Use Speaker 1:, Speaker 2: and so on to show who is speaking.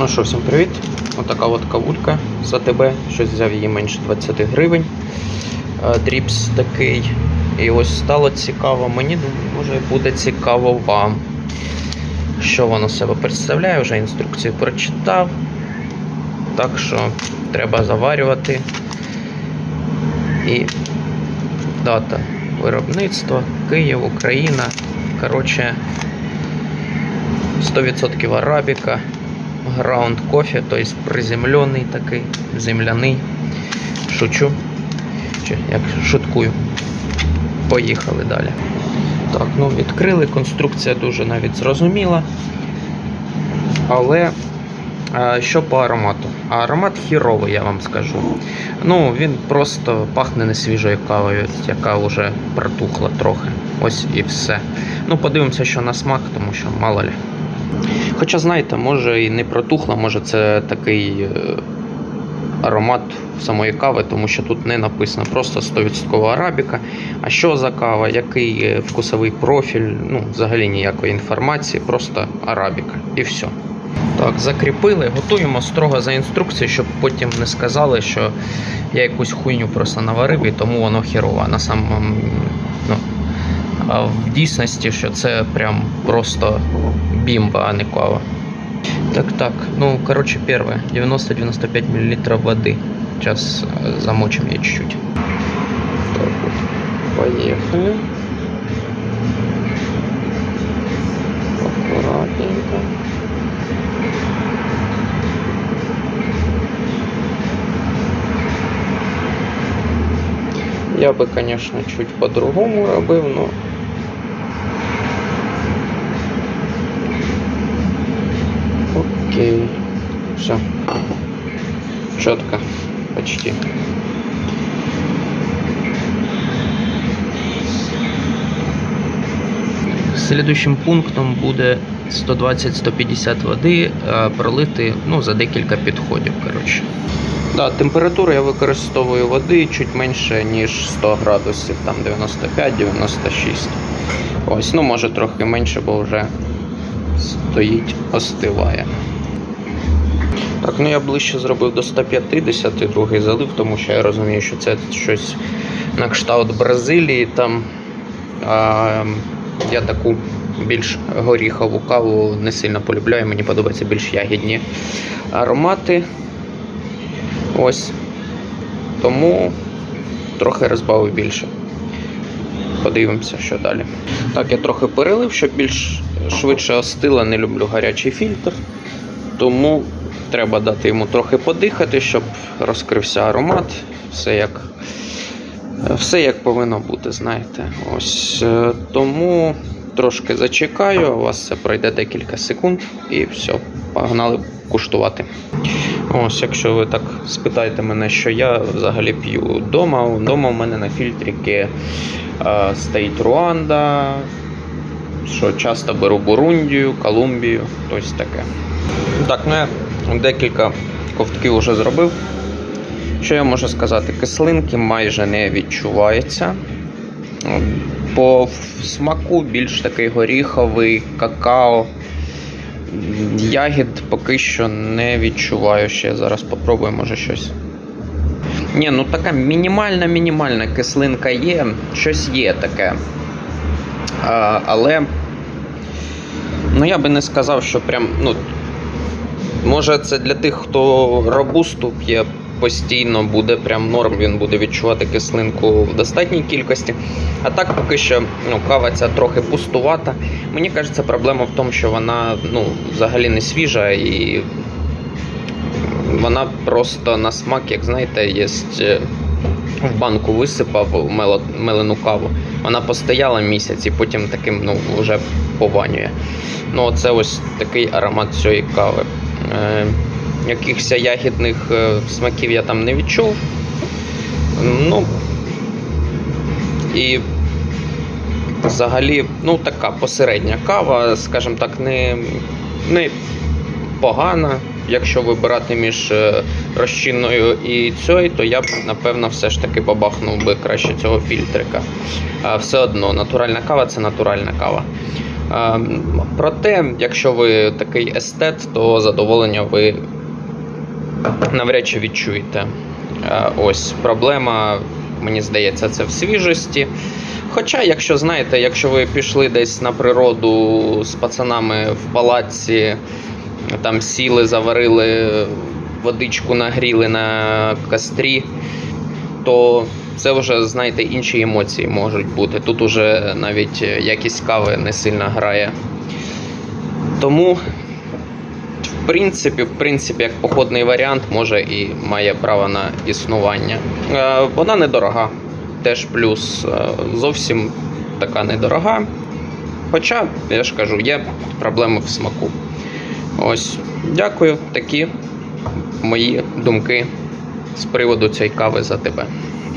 Speaker 1: Ну що, всім привіт. Отака от кавулька з АТБ. Щось взяв її менше 20 гривень. Е, Дріпс такий. І ось стало цікаво. Мені може буде цікаво вам. Що воно себе представляє, вже інструкцію прочитав. Так що треба заварювати. І дата виробництва Київ, Україна. Коротше, 100% арабіка. Граунд кофе, то есть приземлений такий, земляний. Шучу. Чи як шуткую. Поїхали далі. Так, ну відкрили. Конструкція дуже навіть зрозуміла. Але а, що по аромату? А аромат хіровий, я вам скажу. Ну, він просто пахне не свіжою кавою, яка вже протухла трохи. Ось і все. Ну, подивимося, що на смак, тому що мало ли. Хоча, знаєте, може і не протухла, може це такий е, аромат самої кави, тому що тут не написано просто 100% арабіка. А що за кава, який е, вкусовий профіль, ну, взагалі ніякої інформації, просто арабіка і все. Так, закріпили, готуємо строго за інструкцією, щоб потім не сказали, що я якусь хуйню просто наварив і тому воно херово. На самому, ну, а в дійсності, що це прям просто бімба, а не кава. Так, так. Ну, короче, первое. 90-95 мл воды. Сейчас э, замочим ее чуть-чуть. Так вот. Поехали. Аккуратненько. Я бы, конечно, чуть по-другому робив, но Все. Четко. Почти. Следующим пунктом буде 120-150 води пролити ну, за декілька підходів. Коротше. Да, температуру я використовую води чуть менше, ніж 100 градусів, там 95-96. Ось, ну може трохи менше, бо вже стоїть, остиває. Так, ну я ближче зробив до 150, другий залив, тому що я розумію, що це щось на кшталт Бразилії. Там а, я таку більш горіхову каву не сильно полюбляю, мені подобаються більш ягідні аромати. Ось. Тому трохи розбавив більше. Подивимося, що далі. Так, я трохи перелив, щоб більш швидше остила, не люблю гарячий фільтр. Тому треба дати йому трохи подихати, щоб розкрився аромат. Все як все як повинно бути, знаєте. Ось е, Тому трошки зачекаю, у вас це пройде декілька секунд і все, погнали куштувати. Ось, якщо ви так спитаєте мене, що я взагалі п'ю вдома. Вдома у мене на фільтрики е, стоїть Руанда, що часто беру Бурундію, Колумбію, ось таке. Так, ну я декілька ковтків вже зробив. Що я можу сказати? Кислинки майже не відчувається. По смаку більш такий горіховий, какао. Ягід поки що не відчуваю ще. Зараз попробую, може щось. Ні, ну така мінімальна-мінімальна кислинка є, щось є таке. А, але ну я би не сказав, що прям. ну, Може, це для тих, хто робусту п'є постійно, буде прям норм, він буде відчувати кислинку в достатній кількості. А так поки що ну, кава ця трохи пустувата. Мені кажеться, проблема в тому, що вона ну, взагалі не свіжа і вона просто на смак, як знаєте, є в банку висипав мелену каву. Вона постояла місяць і потім таким ну, вже пованює. Ну, Це ось такий аромат цієї кави. Е, Якихось ягідних е, смаків я там не відчув. Ну, і взагалі, ну, така посередня кава, скажімо так, не, не погана. Якщо вибирати між е, розчинною і цією, то я б напевно все ж таки побахнув би краще цього фільтрика. Все одно натуральна кава це натуральна кава. Е, Проте, якщо ви такий естет, то задоволення ви навряд чи відчуєте. Е, Ось проблема, мені здається, це в свіжості. Хоча, якщо знаєте, якщо ви пішли десь на природу з пацанами в палаці, там сіли, заварили, водичку нагріли на кострі, то це вже, знаєте, інші емоції можуть бути. Тут уже навіть якість кави не сильно грає. Тому, в принципі, в принципі, як походний варіант, може і має право на існування. Е, Вона недорога. Теж плюс е, зовсім така недорога. Хоча, я ж кажу, є проблеми в смаку. Ось, дякую. Такі мої думки з приводу цієї кави за тебе.